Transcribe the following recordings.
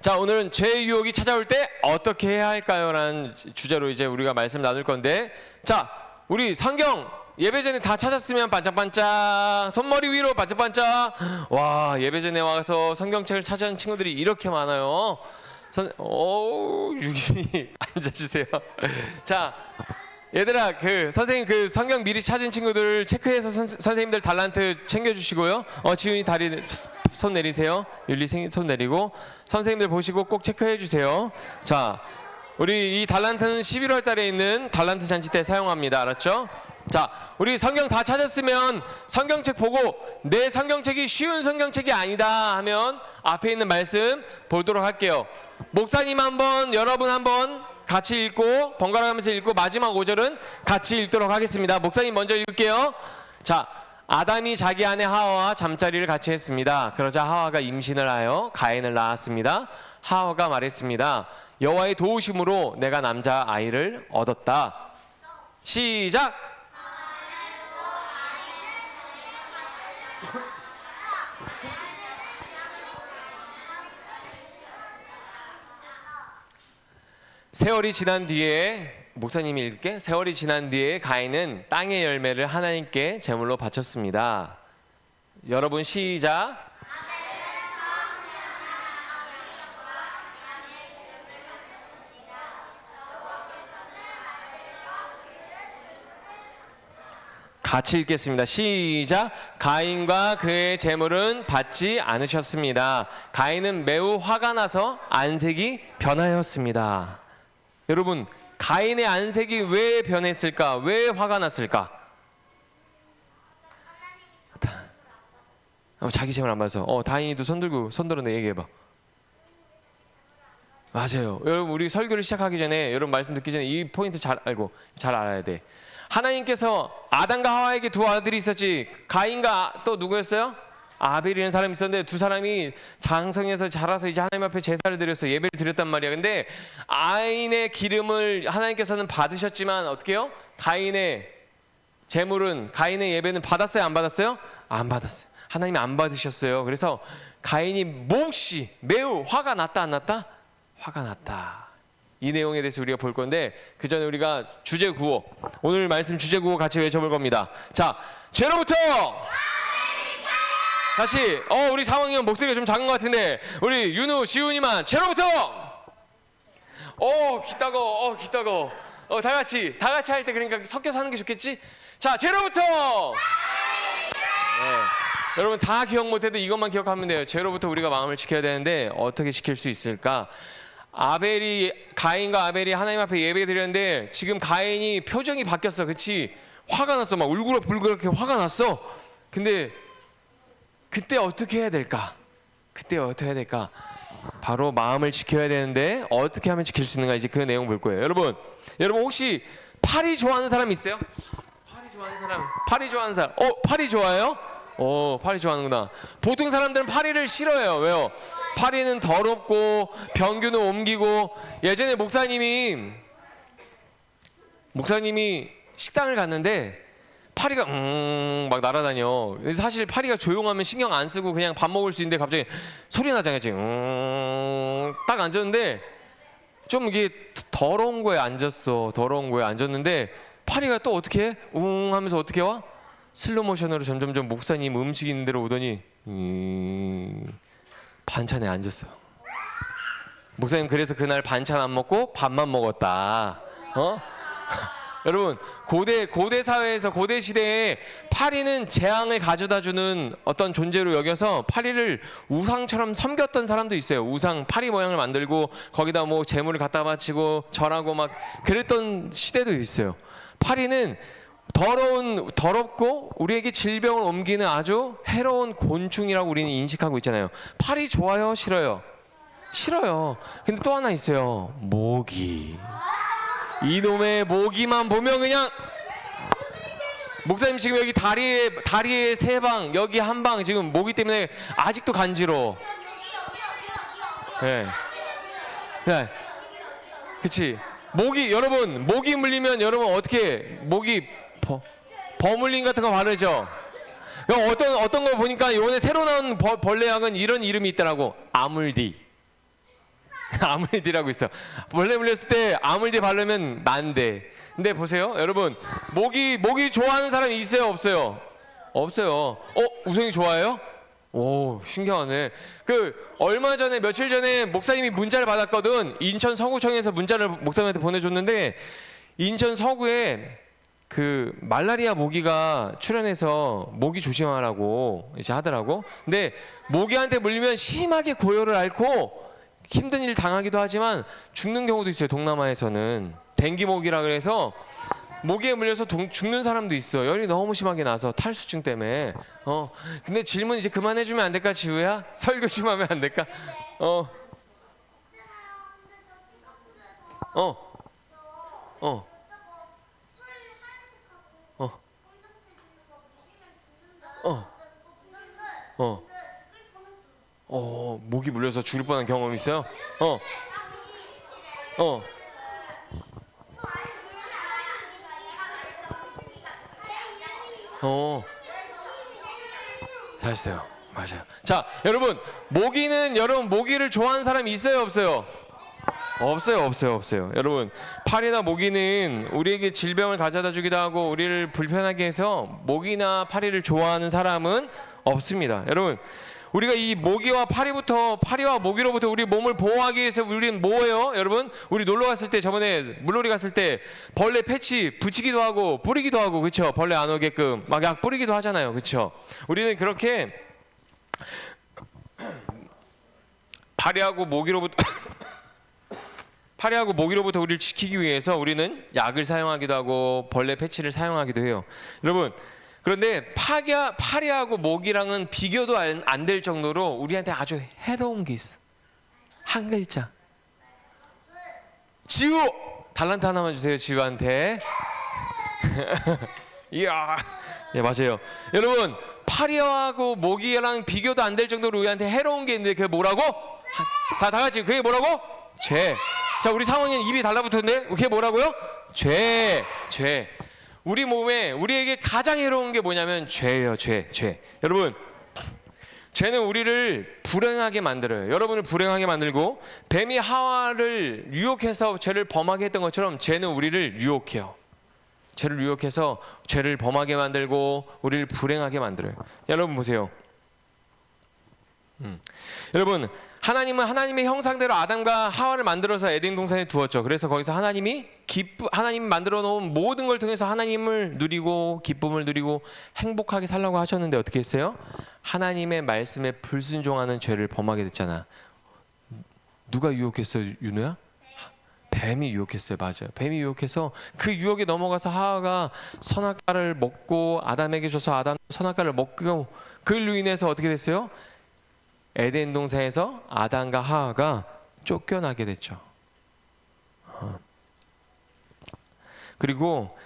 자, 오늘은 죄의 유혹이 찾아올 때 어떻게 해야 할까요? 라는 주제로 이제 우리가 말씀 나눌 건데 자, 우리 성경 예배 전에 다 찾았으면 반짝반짝 손머리 위로 반짝반짝 와 예배 전에 와서 성경책을 찾은 친구들이 이렇게 많아요. 선, 오 유gin이 앉아주세요. 자 얘들아 그 선생님 그 성경 미리 찾은 친구들 체크해서 선, 선생님들 달란트 챙겨주시고요. 어 지훈이 다리 손 내리세요. 생- 손 내리고 선생님들 보시고 꼭 체크해 주세요. 자 우리 이 달란트는 11월 달에 있는 달란트 잔치 때 사용합니다. 알았죠? 자, 우리 성경 다 찾았으면 성경책 보고 내 성경책이 쉬운 성경책이 아니다 하면 앞에 있는 말씀 보도록 할게요. 목사님 한번 여러분 한번 같이 읽고 번갈아 가면서 읽고 마지막 5절은 같이 읽도록 하겠습니다. 목사님 먼저 읽을게요. 자, 아담이 자기 아내 하와와 잠자리를 같이 했습니다. 그러자 하와가 임신을 하여 가인을 낳았습니다. 하와가 말했습니다. 여호와의 도우심으로 내가 남자 아이를 얻었다. 시작. 세월이 지난 뒤에 목사님이 읽게 세월이 지난 뒤에 가인은 땅의 열매를 하나님께 제물로 바쳤습니다. 여러분 시작. 같이 읽겠습니다. 시작. 가인과 그의 재물은 받지 않으셨습니다. 가인은 매우 화가 나서 안색이 변하였습니다. 여러분, 가인의 안색이 왜 변했을까? 왜 화가 났을까? 다- 어, 자기 재물 안 받아서. 어, 다인이도 손 들고 손 들어 내 얘기해 봐. 맞아요. 여러분 우리 설교를 시작하기 전에 여러분 말씀 듣기 전에 이 포인트 잘 알고 잘 알아야 돼. 하나님께서 아담과 하와에게 두 아들이 있었지. 가인과 또 누구였어요? 아벨이라는 사람이 있었는데 두 사람이 장성해서 자라서 이제 하나님 앞에 제사를 드려서 예배를 드렸단 말이야. 근데 아인의 기름을 하나님께서는 받으셨지만 어떻게 해요? 가인의 재물은 가인의 예배는 받았어요? 안 받았어요? 안 받았어요. 하나님이 안 받으셨어요. 그래서 가인이 몹시 매우 화가 났다 안 났다? 화가 났다. 이 내용에 대해서 우리가 볼 건데 그 전에 우리가 주제 구호 오늘 말씀 주제 구호 같이 외쳐볼 겁니다. 자, 죄로부터 다시 어 우리 상황이면 목소리가 좀 작은 것 같은데 우리 윤우 지훈이만 죄로부터! 어 기따거 어 기따거. 어 다 같이 다 같이 할 때 그러니까 섞여서 하는 게 좋겠지? 자 죄로부터! 네. 여러분 다 기억 못해도 이것만 기억하면 돼요. 죄로부터 우리가 마음을 지켜야 되는데 어떻게 지킬 수 있을까? 아벨이 가인과 아벨이 하나님 앞에 예배 드렸는데 지금 가인이 표정이 바뀌었어. 그치? 화가 났어. 막 울그럭불그럭 화가 났어. 근데 그때 어떻게 해야 될까? 그때 어떻게 해야 될까? 바로 마음을 지켜야 되는데 어떻게 하면 지킬 수 있는가 이제 그 내용 볼 거예요. 여러분, 여러분 혹시 파리 좋아하는 사람 있어요? 파리 좋아하는 사람, 파리 좋아하는 사람, 어 파리 좋아해요? 어 파리 좋아하는구나. 보통 사람들은 파리를 싫어해요. 왜요? 파리는 더럽고 병균은 옮기고 예전에 목사님이 목사님이 식당을 갔는데 파리가 음 막 날아다녀. 그래서 사실 파리가 조용하면 신경 안 쓰고 그냥 밥 먹을 수 있는데 갑자기 소리 나잖아요. 지금 음딱 앉았는데 좀 이게 더러운 거에 앉았어. 더러운 거에 앉았는데 파리가 또 어떻게 해? 웅 하면서 어떻게 와? 슬로 모션으로 점점점 목사님 음식 있는 데로 오더니 음, 반찬에 앉았어. 목사님 그래서 그날 반찬 안 먹고 밥만 먹었다. 어? 여러분 고대 고대 사회에서 고대 시대에 파리는 재앙을 가져다 주는 어떤 존재로 여겨서 파리를 우상처럼 섬겼던 사람도 있어요. 우상 파리 모양을 만들고 거기다 뭐 재물을 갖다 바치고 절하고 막 그랬던 시대도 있어요. 파리는 더러운 더럽고 우리에게 질병을 옮기는 아주 해로운 곤충이라고 우리는 인식하고 있잖아요. 파리 좋아요, 싫어요? 싫어요. 근데 또 하나 있어요. 모기. 이놈의 모기만 보면 그냥 목사님 지금 여기 다리에 다리에 세 방 여기 한 방 지금 모기 때문에 아직도 간지러. 예. 네. 그치. 모기 여러분 모기 물리면 여러분 어떻게 모기 버, 버물린 같은 거 바르죠. 여 어떤 어떤 거 보니까 이번에 새로 나온 버- 벌레 약은 이런 이름이 있더라고. 아물디. 아물디라고 있어. 벌레 물렸을 때 아물디 바르면 난데. 근데 보세요, 여러분 모기 모기 좋아하는 사람이 있어요, 없어요? 없어요. 어, 우성이 좋아해요? 오, 신기하네. 그 얼마 전에 며칠 전에 목사님이 문자를 받았거든. 인천 서구청에서 문자를 목사님한테 보내줬는데 인천 서구에 그 말라리아 모기가 출현해서 모기 조심하라고 이제 하더라고. 근데 모기한테 물리면 심하게 고열을 앓고 힘든 일 당하기도 하지만 죽는 경우도 있어요. 동남아에서는 댕기 모기라 그래서 모기에 물려서 동- 죽는 사람도 있어. 열이 너무 심하게 나서 탈수증 때문에. 어. 근데 질문 이제 그만해 주면 안 될까, 지우야? 설교 좀 하면 안 될까? 어. 어. 어. 어. 어. 어. 어, 모기 물려서 죽을 뻔한 경험 있어요? 어. 어. 어. 잘했어요. 맞아요. 자, 여러분, 모기는 여러분 모기를 좋아하는 사람이 있어요, 없어요? 없어요, 없어요, 없어요. 여러분, 파리나 모기는 우리에게 질병을 가져다 주기도 하고 우리를 불편하게 해서 모기나 파리를 좋아하는 사람은 없습니다. 여러분, 우리가 이 모기와 파리부터 파리와 모기로부터 우리 몸을 보호하기 위해서 우리는 뭐예요? 여러분, 우리 놀러 갔을 때 저번에 물놀이 갔을 때 벌레 패치 붙이기도 하고 뿌리기도 하고 그렇죠? 벌레 안 오게끔 막 약 뿌리기도 하잖아요. 그렇죠? 우리는 그렇게 파리하고 모기로부터 파리하고 모기로부터 우리를 지키기 위해서 우리는 약을 사용하기도 하고 벌레 패치를 사용하기도 해요. 여러분 그런데 파기야, 파리하고 모기랑은 비교도 안 될 정도로 우리한테 아주 해로운 게 있어. 한 글자. 지우 달란트 하나만 주세요 지우한테. 이야, 네 맞아요. 여러분 파리하고 모기랑 비교도 안 될 정도로 우리한테 해로운 게 있는데 그게 뭐라고? 다 다 같이 그게 뭐라고? 죄. 자 우리 상황엔 입이 달라붙었는데 그게 뭐라고요? 죄, 죄. 우리 몸에 우리에게 가장 해로운 게 뭐냐면 죄예요, 죄, 죄. 여러분, 죄는 우리를 불행하게 만들어요. 여러분을 불행하게 만들고 뱀이 하와를 유혹해서 죄를 범하게 했던 것처럼 죄는 우리를 유혹해요. 죄를 유혹해서 죄를 범하게 만들고 우리를 불행하게 만들어요. 여러분 보세요. 음. 여러분 하나님은 하나님의 형상대로 아담과 하와를 만들어서 에덴 동산에 두었죠. 그래서 거기서 하나님이 기쁘 하나님 만들어 놓은 모든 걸 통해서 하나님을 누리고 기쁨을 누리고 행복하게 살라고 하셨는데 어떻게 했어요? 하나님의 말씀에 불순종하는 죄를 범하게 됐잖아. 누가 유혹했어, 윤우야? 뱀이 유혹했어요. 맞아요. 뱀이 유혹해서 그 유혹에 넘어가서 하와가 선악과를 먹고 아담에게 줘서 아담 선악과를 먹고 그로 인해서 어떻게 됐어요? 에덴 동산에서 아담과 하와가 쫓겨나게 됐죠. 어. 그리고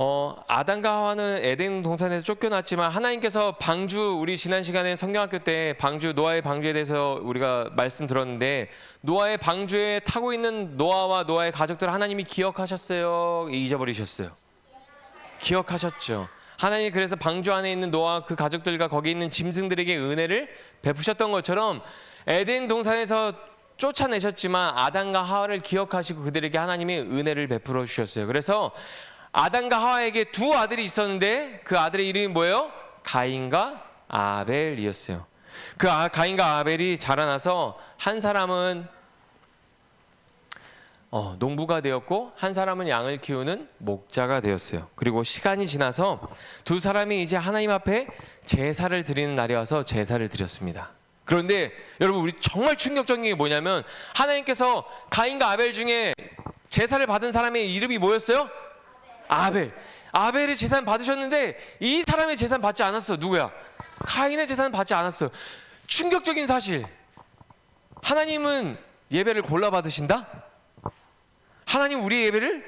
어, 아담과 하와는 에덴 동산에서 쫓겨났지만 하나님께서 방주 우리 지난 시간에 성경학교 때 방주 노아의 방주에 대해서 우리가 말씀 들었는데 노아의 방주에 타고 있는 노아와 노아의 가족들 하나님이 기억하셨어요? 잊어버리셨어요? 기억하셨죠. 하나님이 그래서 방주 안에 있는 노아 그 가족들과 거기 있는 짐승들에게 은혜를 베푸셨던 것처럼 에덴 동산에서 쫓아내셨지만 아담과 하와를 기억하시고 그들에게 하나님이 은혜를 베풀어 주셨어요. 그래서 아담과 하와에게 두 아들이 있었는데 그 아들의 이름이 뭐예요? 가인과 아벨이었어요. 그 아- 가인과 아벨이 자라나서 한 사람은 어, 농부가 되었고 한 사람은 양을 키우는 목자가 되었어요. 그리고 시간이 지나서 두 사람이 이제 하나님 앞에 제사를 드리는 날이 와서 제사를 드렸습니다. 그런데 여러분 우리 정말 충격적인 게 뭐냐면 하나님께서 가인과 아벨 중에 제사를 받은 사람의 이름이 뭐였어요? 아벨. 아벨의 재산 받으셨는데 이 사람의 재산 받지 않았어. 누구야? 가인의 재산 받지 않았어. 충격적인 사실. 하나님은 예배를 골라 받으신다? 하나님 우리의 예배를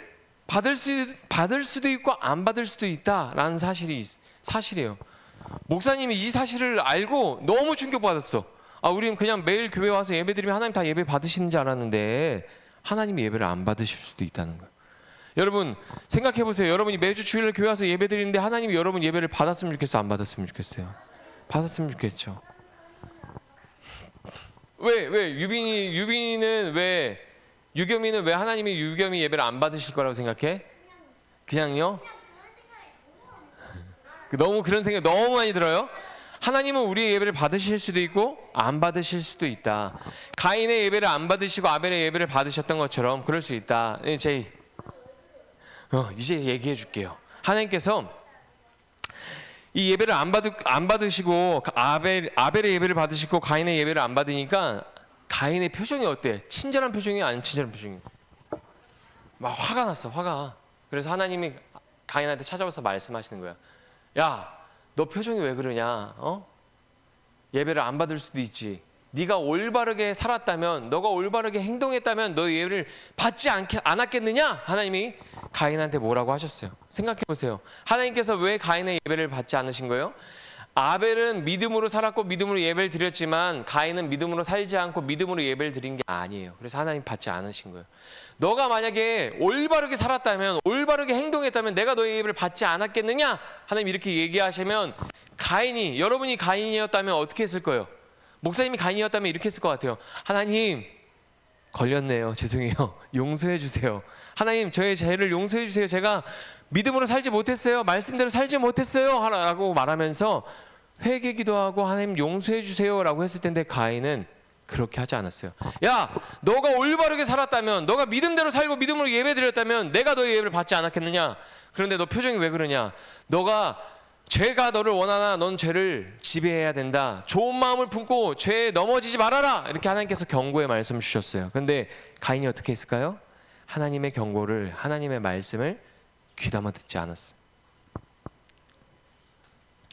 받을 수 받을 수도 있고 안 받을 수도 있다라는 사실이 있- 사실이에요. 목사님이 이 사실을 알고 너무 충격받았어. 아, 우리는 그냥 매일 교회 와서 예배 드리면 하나님 다 예배 받으시는 줄 알았는데 하나님이 예배를 안 받으실 수도 있다는 거예요. 여러분 생각해 보세요. 여러분이 매주 주일날 교회 와서 예배 드리는데 하나님이 여러분 예배를 받았으면 좋겠어, 안 받았으면 좋겠어요. 받았으면 좋겠죠. 왜 왜 유빈이 유빈이는 왜 유겸이는 왜 하나님이 유겸이 예배를 안 받으실 거라고 생각해? 그냥요? 그 너무 그런 생각 너무 많이 들어요. 하나님은 우리의 예배를 받으실 수도 있고 안 받으실 수도 있다. 가인의 예배를 안 받으시고 아벨의 예배를 받으셨던 것처럼 그럴 수 있다. 네, 제이. 어, 이제 얘기해 줄게요. 하나님께서 이 예배를 안 받으 안 받으시고 아벨 아벨의 예배를 받으시고 가인의 예배를 안 받으니까 가인의 표정이 어때? 친절한 표정이 아니면 친절한 표정이? 막 화가 났어, 화가. 그래서 하나님이 가인한테 찾아와서 말씀하시는 거야. 야, 너 표정이 왜 그러냐? 어? 예배를 안 받을 수도 있지. 네가 올바르게 살았다면, 너가 올바르게 행동했다면 너 예배를 받지 않게 않았겠느냐? 하나님이 가인한테 뭐라고 하셨어요? 생각해 보세요. 하나님께서 왜 가인의 예배를 받지 않으신 거예요? 아벨은 믿음으로 살았고 믿음으로 예배를 드렸지만 가인은 믿음으로 살지 않고 믿음으로 예배를 드린 게 아니에요. 그래서 하나님 받지 않으신 거예요. 너가 만약에 올바르게 살았다면 올바르게 행동했다면 내가 너의 예배를 받지 않았겠느냐? 하나님 이렇게 얘기하시면 가인이 여러분이 가인이었다면 어떻게 했을 거예요? 목사님이 가인이었다면 이렇게 했을 것 같아요. 하나님 걸렸네요. 죄송해요. 용서해 주세요. 하나님 저의 죄를 용서해 주세요. 제가 믿음으로 살지 못했어요. 말씀대로 살지 못했어요. 하라고 말하면서 회개 기도하고 하나님 용서해 주세요라고 했을 텐데 가인은 그렇게 하지 않았어요. 야, 너가 올바르게 살았다면, 너가 믿음대로 살고 믿음으로 예배드렸다면 내가 너의 예배를 받지 않았겠느냐? 그런데 너 표정이 왜 그러냐? 너가 죄가 너를 원하나 넌 죄를 지배해야 된다. 좋은 마음을 품고 죄에 넘어지지 말아라. 이렇게 하나님께서 경고의 말씀 주셨어요. 근데 가인이 어떻게 했을까요? 하나님의 경고를 하나님의 말씀을 귀담아 듣지 않았어.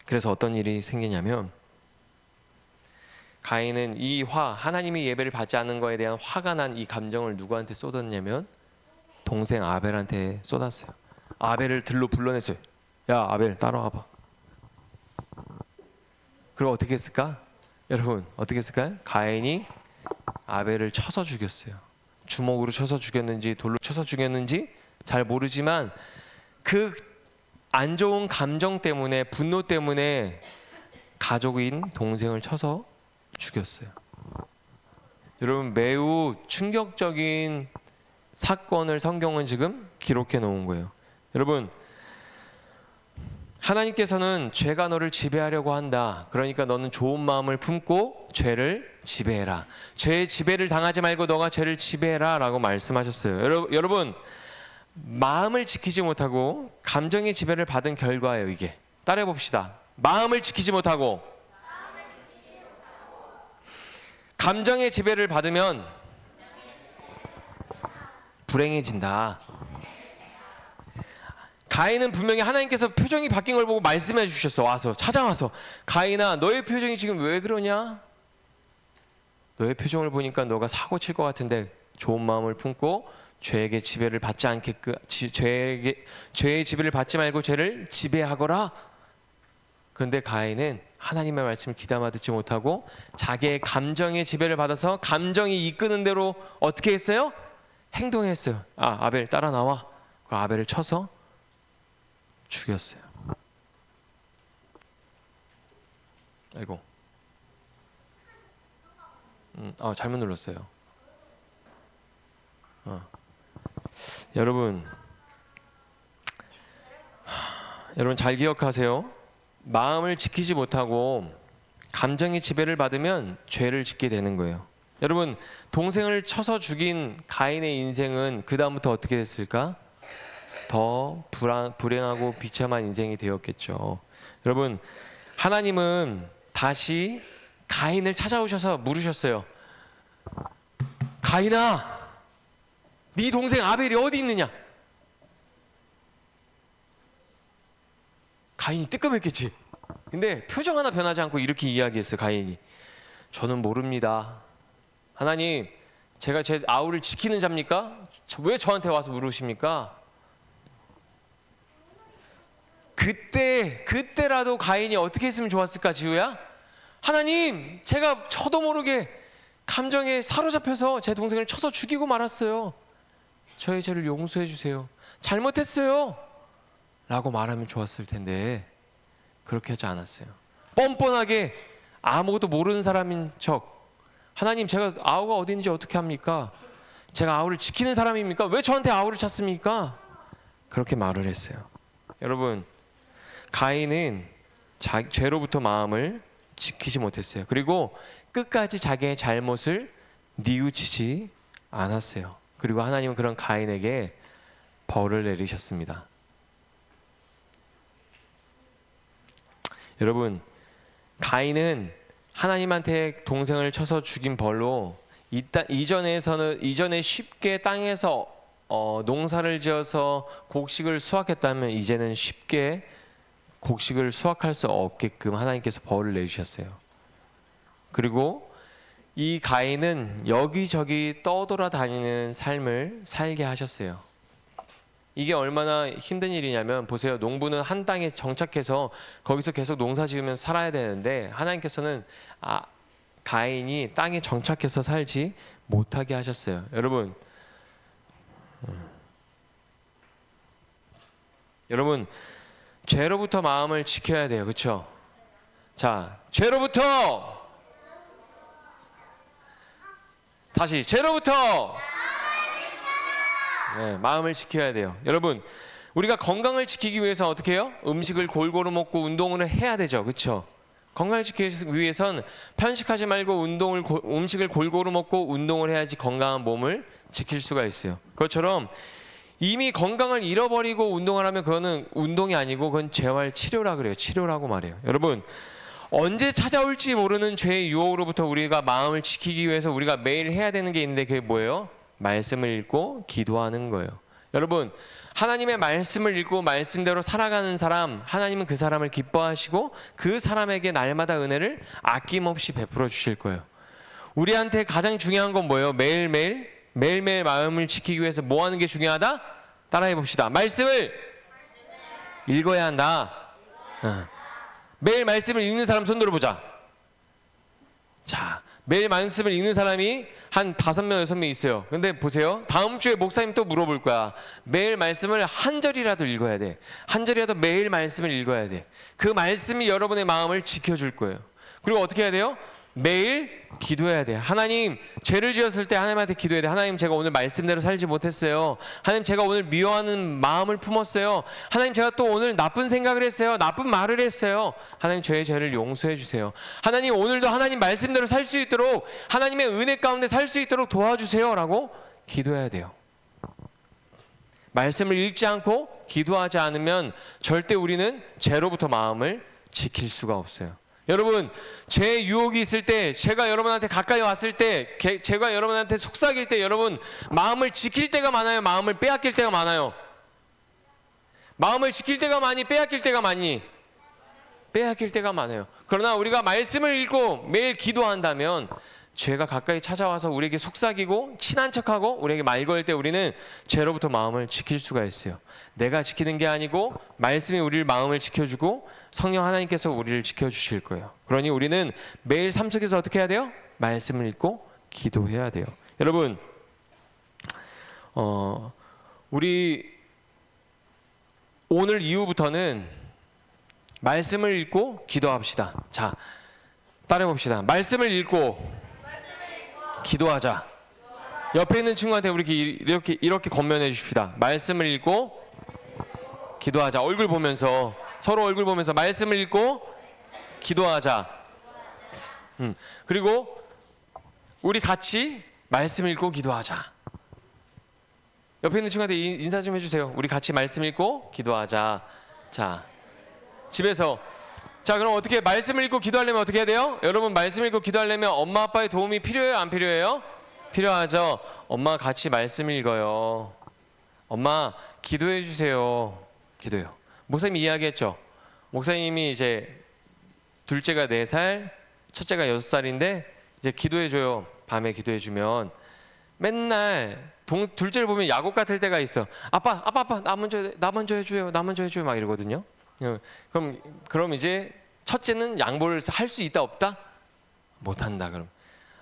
그래서 어떤 일이 생기냐면 가인은 이 화, 하나님이 예배를 받지 않는 거에 대한 화가 난 이 감정을 누구한테 쏟았냐면 동생 아벨한테 쏟았어요. 아벨을 들로 불러냈어요. 야 아벨 따라와 봐. 그리고 어떻게 했을까? 여러분 어떻게 했을까요? 가인이 아벨을 쳐서 죽였어요. 주먹으로 쳐서 죽였는지 돌로 쳐서 죽였는지 잘 모르지만 그 안 좋은 감정 때문에 분노 때문에 가족인 동생을 쳐서 죽였어요. 여러분 매우 충격적인 사건을 성경은 지금 기록해 놓은 거예요. 여러분 하나님께서는 죄가 너를 지배하려고 한다. 그러니까 너는 좋은 마음을 품고 죄를 지배해라. 죄의 지배를 당하지 말고 너가 죄를 지배해라 라고 말씀하셨어요. 여러, 여러분 마음을 지키지 못하고 감정의 지배를 받은 결과예요, 이게. 따라해 봅시다. 마음을 지키지 못하고 감정의 지배를 받으면 불행해진다. 가인은 분명히 하나님께서 표정이 바뀐 걸 보고 말씀해 주셨어. 와서 찾아와서 가인아 너의 표정이 지금 왜 그러냐? 너의 표정을 보니까 너가 사고 칠 것 같은데 좋은 마음을 품고 죄에게 지배를 받지 않게끔 지- 죄에게 죄의 지배를 받지 말고 죄를 지배하거라. 그런데 가인은 하나님의 말씀을 귀담아 듣지 못하고 자기의 감정의 지배를 받아서 감정이 이끄는 대로 어떻게 했어요? 행동했어요. 아 아벨 따라 나와. 그 아벨을 쳐서 죽였어요. 아이고. 음, 아 잘못 눌렀어요. 어. 여러분, 하, 여러분 잘 기억하세요. 마음을 지키지 못하고 감정의 지배를 받으면 죄를 짓게 되는 거예요. 여러분, 동생을 쳐서 죽인 가인의 인생은 그 다음부터 어떻게 됐을까? 더 불안, 불행하고 비참한 인생이 되었겠죠. 여러분, 하나님은 다시 가인을 찾아오셔서 물으셨어요. 가인아, 네 동생 아벨이 어디 있느냐? 가인이 뜨끔했겠지. 근데 표정 하나 변하지 않고 이렇게 이야기했어 가인이. 저는 모릅니다. 하나님, 제가 제 아우를 지키는 자입니까? 저- 왜 저한테 와서 물으십니까? 그때 그때라도 가인이 어떻게 했으면 좋았을까 지우야? 하나님, 제가 저도 모르게 감정에 사로잡혀서 제 동생을 쳐서 죽이고 말았어요. 저의 죄를 용서해 주세요. 잘못했어요. 라고 말하면 좋았을 텐데 그렇게 하지 않았어요. 뻔뻔하게 아무것도 모르는 사람인 척 하나님 제가 아우가 어딘지 어떻게 합니까? 제가 아우를 지키는 사람입니까? 왜 저한테 아우를 찾습니까? 그렇게 말을 했어요. 여러분 가인은 자, 죄로부터 마음을 지키지 못했어요. 그리고 끝까지 자기의 잘못을 뉘우치지 않았어요. 그리고 하나님은 그런 가인에게 벌을 내리셨습니다. 여러분 가인은 하나님한테 동생을 쳐서 죽인 벌로 이따, 이전에서는 이전에 쉽게 땅에서 어, 농사를 지어서 곡식을 수확했다면 이제는 쉽게 곡식을 수확할 수 없게끔 하나님께서 벌을 내주셨어요. 그리고 이 가인은 여기저기 떠돌아다니는 삶을 살게 하셨어요. 이게 얼마나 힘든 일이냐면 보세요. 농부는 한 땅에 정착해서 거기서 계속 농사 지으면서 살아야 되는데 하나님께서는 아, 가인이 땅에 정착해서 살지 못하게 하셨어요. 여러분, 음. 여러분 죄로부터 마음을 지켜야 돼요. 그렇죠? 자, 죄로부터 다시 죄로부터 네, 마음을 지켜야 돼요. 여러분, 우리가 건강을 지키기 위해서 어떻게 해요? 음식을 골고루 먹고 운동을 해야 되죠. 그렇죠? 건강을 지키기 위해선 편식하지 말고 운동을 고- 음식을 골고루 먹고 운동을 해야지 건강한 몸을 지킬 수가 있어요. 그것처럼 이미 건강을 잃어버리고 운동을 하면 그거는 운동이 아니고 그건 재활 치료라 그래요. 치료라고 말해요. 여러분 언제 찾아올지 모르는 죄의 유혹으로부터 우리가 마음을 지키기 위해서 우리가 매일 해야 되는 게 있는데 그게 뭐예요? 말씀을 읽고 기도하는 거예요. 여러분 하나님의 말씀을 읽고 말씀대로 살아가는 사람 하나님은 그 사람을 기뻐하시고 그 사람에게 날마다 은혜를 아낌없이 베풀어 주실 거예요. 우리한테 가장 중요한 건 뭐예요? 매일매일 매일매일 마음을 지키기 위해서 뭐 하는 게 중요하다? 따라해 봅시다. 말씀을 읽어야 한다. 어. 매일 말씀을 읽는 사람 손 들어 보자. 자, 매일 말씀을 읽는 사람이 한 다섯 명 여섯 명 있어요. 근데 보세요. 다음 주에 목사님 또 물어볼 거야. 매일 말씀을 한 절이라도 읽어야 돼. 한 절이라도 매일 말씀을 읽어야 돼. 그 말씀이 여러분의 마음을 지켜줄 거예요. 그리고 어떻게 해야 돼요? 매일 기도해야 돼요. 하나님, 죄를 지었을 때 하나님한테 기도해야 돼. 하나님, 제가 오늘 말씀대로 살지 못했어요. 하나님, 제가 오늘 미워하는 마음을 품었어요. 하나님, 제가 또 오늘 나쁜 생각을 했어요. 나쁜 말을 했어요. 하나님, 저의 죄를 용서해 주세요. 하나님, 오늘도 하나님 말씀대로 살 수 있도록 하나님의 은혜 가운데 살 수 있도록 도와주세요라고 기도해야 돼요. 말씀을 읽지 않고 기도하지 않으면 절대 우리는 죄로부터 마음을 지킬 수가 없어요. 여러분, 죄 유혹이 있을 때, 제가 여러분한테 가까이 왔을 때, 게- 제가 여러분한테 속삭일 때, 여러분 마음을 지킬 때가 많아요. 마음을 빼앗길 때가 많아요. 마음을 지킬 때가 많이, 빼앗길 때가 많이. 빼앗길 때가 많아요. 그러나 우리가 말씀을 읽고 매일 기도한다면 죄가 가까이 찾아와서 우리에게 속삭이고 친한 척하고 우리에게 말 걸 때 우리는 죄로부터 마음을 지킬 수가 있어요. 내가 지키는 게 아니고 말씀이 우리를 마음을 지켜주고 성령 하나님께서 우리를 지켜주실 거예요. 그러니 우리는 매일 삶 속에서 어떻게 해야 돼요? 말씀을 읽고 기도해야 돼요. 여러분, 어, 우리 오늘 이후부터는 말씀을 읽고 기도합시다. 자, 따라해 봅시다. 말씀을 읽고 기도하자. 옆에 있는 친구한테 우리 이렇게 이렇게 건면해 주십시다. 말씀을 읽고 기도하자. 얼굴 보면서 서로 얼굴 보면서 말씀을 읽고 기도하자. 음. 그리고 우리 같이 말씀 읽고 기도하자. 옆에 있는 친구한테 인- 인사 좀 해주세요. 우리 같이 말씀 읽고 기도하자. 자, 집에서 자 그럼 어떻게 말씀을 읽고 기도하려면 어떻게 해야 돼요? 여러분 말씀 읽고 기도하려면 엄마 아빠의 도움이 필요해요? 안 필요해요? 필요하죠. 엄마 같이 말씀 읽어요. 엄마 기도해 주세요. 기도요. 목사님 이야기했죠. 목사님이 이제 둘째가 네 살, 첫째가 여섯 살인데 이제 기도해 줘요. 밤에 기도해 주면 맨날 동, 둘째를 보면 야곱 같을 때가 있어. 아빠, 아빠, 아빠, 나 먼저, 해- 나 먼저 해줘요, 나 먼저 해줘요, 막 이러거든요. 어, 그럼 그럼 이제 첫째는 양보를 할 수 있다 없다? 못 한다. 그럼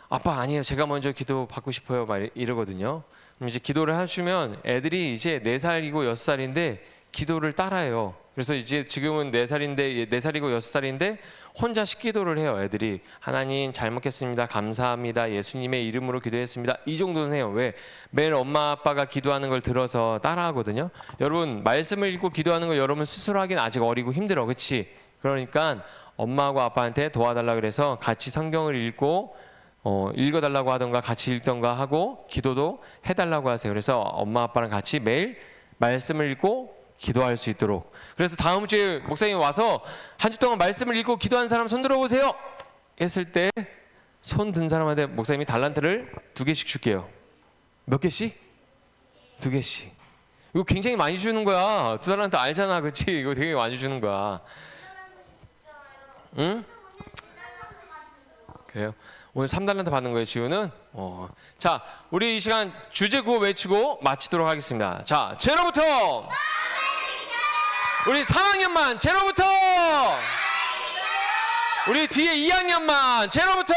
아빠 아니에요, 제가 먼저 기도 받고 싶어요, 막 이러거든요. 그럼 이제 기도를 해주면 애들이 이제 네 살이고 여섯 살인데 기도를 따라해요. 그래서 이제 지금은 네 살인데 네 살이고 여섯 살인데 혼자 식기도를 해요. 애들이 하나님 잘 먹겠습니다. 감사합니다. 예수님의 이름으로 기도했습니다. 이 정도는 해요. 왜 매일 엄마 아빠가 기도하는 걸 들어서 따라하거든요. 여러분 말씀을 읽고 기도하는 거 여러분 스스로 하기는 아직 어리고 힘들어, 그렇지? 그러니까 엄마하고 아빠한테 도와달라 그래서 같이 성경을 읽고 어, 읽어달라고 하던가 같이 읽던가 하고 기도도 해달라고 하세요. 그래서 엄마 아빠랑 같이 매일 말씀을 읽고 기도할 수 있도록. 그래서 다음 주에 목사님 와서 한 주 동안 말씀을 읽고 기도한 사람 손 들어보세요. 했을 때 손 든 사람한테 목사님이 달란트를 두 개씩 줄게요. 몇 개씩? 두 개씩. 이거 굉장히 많이 주는 거야. 두 달란트 알잖아, 그렇지? 이거 되게 많이 주는 거야. 응? 그래요. 오늘 3달란트 받는 거예요, 지우는? 어. 자, 우리 이 시간 주제 구호 외치고 마치도록 하겠습니다. 자, 제로부터! 우리 3학년만 제로부터! 우리 뒤에 2학년만 제로부터!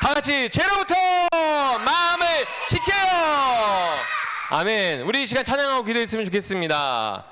다 같이 제로부터 마음을 지켜요! 아멘. 우리 이 시간 찬양하고 기도했으면 좋겠습니다.